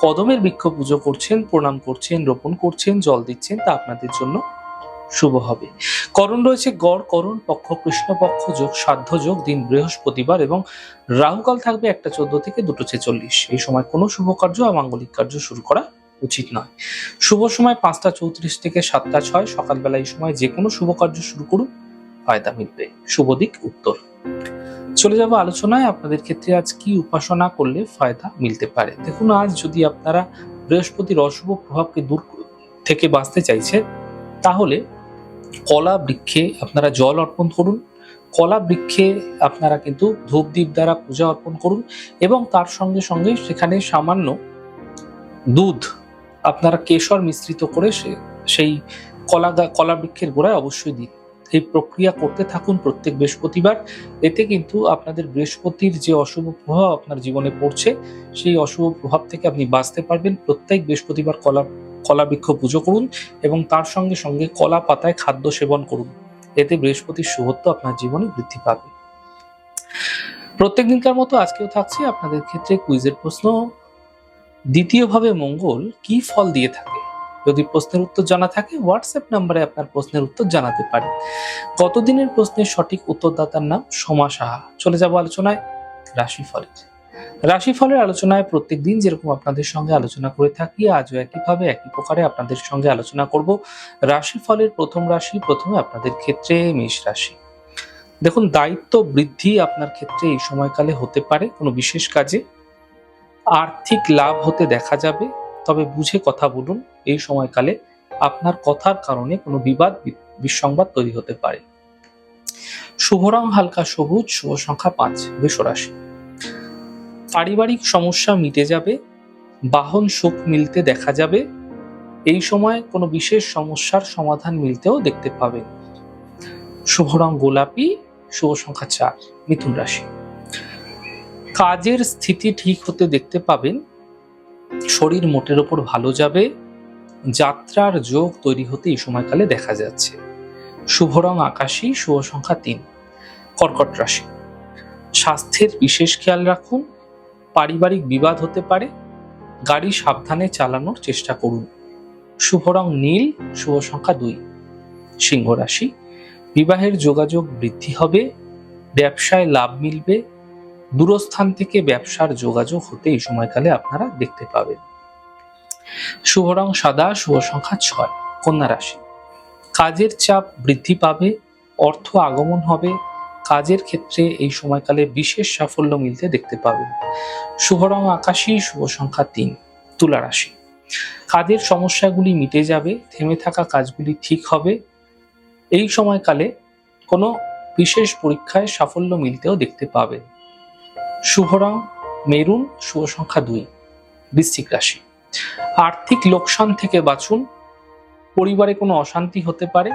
কদমের বৃক্ষ পুজো করছেন, প্রণাম করছেন, রোপণ করছেন, জল দিচ্ছেন, তা আপনাদের জন্য শুভ হবে। করণ রয়েছে গড়, করণ, পক্ষ কৃষ্ণপক্ষ যোগ, সাধ্য, যোগ, দিন, বৃহস্পতিবার এবং রাহুকাল থাকবে একটা চোদ্দ থেকে দুটো ছেচল্লিশ। এই সময় কোনো শুভ কার্য মাঙ্গলিক কার্য শুরু করা উচিত নয়। শুভ সময় পাঁচটা চৌত্রিশ থেকে সাতটা ছয়। সকালবেলা এই সময় যে কোনো শুভ কার্য শুরু করুন, ফায়দা মিলবে। শুভ দিক উত্তর। চলে যাব আলোচনায়। আপনাদের ক্ষেত্রে আজ কি উপাসনা করলে ফায়দা মিলতে পারে? দেখুন, আজ যদি আপনারা বৃহস্পতির অশুভ প্রভাবকে দূর থেকে বাঁচতে চাইছেন তাহলে কলা বৃক্ষে আপনারা জল অর্পণ করুন। কলা বৃক্ষে আপনারা কিন্তু ধূপ দ্বীপ দ্বারা পূজা অর্পণ করুন এবং তার সঙ্গে সঙ্গে সেখানে সামান্য দুধ আপনারা কেশর মিশ্রিত করে সেই কলা কলা বৃক্ষের গোড়ায় অবশ্যই দিন। এই প্রক্রিয়া করতে থাকুন প্রত্যেক বৃহস্পতিবার। এতে কিন্তু আপনাদের বৃহস্পতির যে অশুভ প্রভাব আপনার জীবনে পড়ছে, সেই অশুভ প্রভাব থেকে আপনি বাঁচতে পারবেন। প্রত্যেক বৃহস্পতিবার কলা কলা বৃক্ষ পুজো করুন এবং তার সঙ্গে সঙ্গে কলা পাতায় খাদ্য সেবন করুন। এতে বৃহস্পতির শুভত্ব আপনার জীবনে বৃদ্ধি পাবে। প্রত্যেক দিনকার মতো আজকেও থাকছে আপনাদের ক্ষেত্রে কুইজের প্রশ্ন, দ্বিতীয়ভাবে মঙ্গল কি ফল দিয়ে থাকে? যদি প্রশ্নের উত্তর জানা থাকে হোয়াটসঅ্যাপ নাম্বারে আপনার প্রশ্নের উত্তর জানাতে পারেন। গতদিনের প্রশ্নের সঠিক উত্তরদাতার নাম? সোমা সাহা। চলে যাব আলোচনায় রাশিফলের। রাশিফলের আলোচনায় প্রত্যেক দিন যেরকম আপনাদের সঙ্গে আলোচনা করে থাকি, আজও একইভাবে একই প্রকারে আপনাদের সঙ্গে আলোচনা করব। রাশিফলের প্রথম রাশি, প্রথমে আপনাদের ক্ষেত্রে মেষ রাশি। দেখুন, দায়িত্ব বৃদ্ধি আপনার ক্ষেত্রে এই সময়কালে হতে পারে কোনো বিশেষ কাজে। আর্থিক লাভ হতে দেখা যাবে তবে বুঝে কথা বলুন, এই সময়কালে আপনার কথার কারণে কোনো বিবাদ বিসংবাদ তৈরি হতে পারে। শুভ রং হালকা সবুজ, শুভ সংখ্যা পাঁচ বৃষ রাশি। পারিবারিক সমস্যা মিটে যাবে, বাহন সুখ মিলতে দেখা যাবে, এই সময় কোনো বিশেষ সমস্যার সমাধান মিলতেও দেখতে পাবেন। শুভ রং গোলাপি, শুভ সংখ্যা চার, মিথুন রাশি। কাজের স্থিতি ঠিক হতে দেখতে পাবেন শরীর মোটের ওপর ভালো যাবে? যাত্রার যোগ তৈরি হতে এই সময়কালে দেখা যাচ্ছে। শুভ রং আকাশী, শুভ সংখ্যা তিন। কর্কট রাশি। স্বাস্থ্যের বিশেষ খেয়াল রাখুন। পারিবারিক বিবাদ হতে পারে। গাড়ি সাবধানে চালানোর চেষ্টা করুন। শুভ রং নীল, শুভ সংখ্যা দুই। সিংহ রাশি। বিবাহের যোগাযোগ বৃদ্ধি হবে। ব্যবসায় লাভ মিলবে। দূরস্থান থেকে ব্যবসার যোগাযোগ হতে এই সময়কালে আপনারা দেখতে পাবেন। শুভ রং সাদা, শুভ সংখ্যা ছয়, কন্যা রাশি। কাজের চাপ বৃদ্ধি পাবে, অর্থ আগমন হবে, কাজের ক্ষেত্রে এই সময়কালে বিশেষ সাফল্য মিলতে দেখতে পাবেন। শুভ রং আকাশী, শুভ সংখ্যা তিন, তুলা রাশি। কাজের সমস্যাগুলি মিটে যাবে, থেমে থাকা কাজগুলি ঠিক হবে। এই সময়কালে কোনো বিশেষ পরীক্ষায় সাফল্য মিলতেও দেখতে পাবেন। শুভ রং, মেরুন, শুভ সংখ্যা দুই, বৃশ্চিক রাশি। আর্থিক লোকসান থেকে বাঁচুন, পরিবারে কোনো অশান্তি হতে পারে,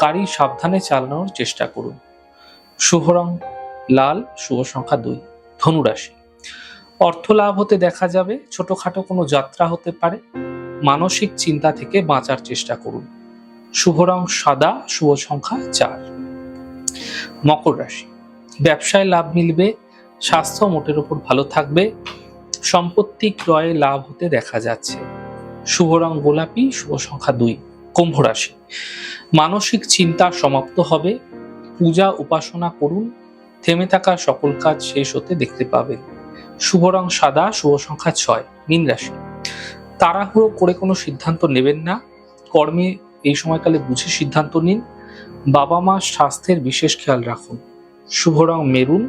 গাড়ি সাবধানে চালানোর চেষ্টা করুন। শুভ রং, লাল, শুভ সংখ্যা দুই, ধনু রাশি। অর্থ লাভ হতে দেখা যাবে, ছোটখাটো কোনো যাত্রা হতে পারে, মানসিক চিন্তা থেকে বাঁচার চেষ্টা করুন। শুভ রং, সাদা, শুভ সংখ্যা চার। মকর রাশি। ব্যবসায় লাভ মিলবে স্বাস্থ্য মোটের উপর ভালো থাকবে, সম্পত্তি ক্রয়ে লাভ হতে দেখা যাচ্ছে। শুভ রং গোলাপি, শুভ সংখ্যা দুই, কুম্ভ রাশি। মানসিক চিন্তা সমাপ্ত হবে, পূজা উপাসনা করুন, থেমে থাকা সকল কাজ শেষ হতে দেখতে পাবেন শুভ রং সাদা, শুভ সংখ্যা ছয়, মীন রাশি। তাড়াহুড়ো করে কোনো সিদ্ধান্ত নেবেন না, কর্মে এই সময়কালে বুঝে সিদ্ধান্ত নিন বাবা মা স্বাস্থ্যের বিশেষ খেয়াল রাখুন। শুভ রং মেরুন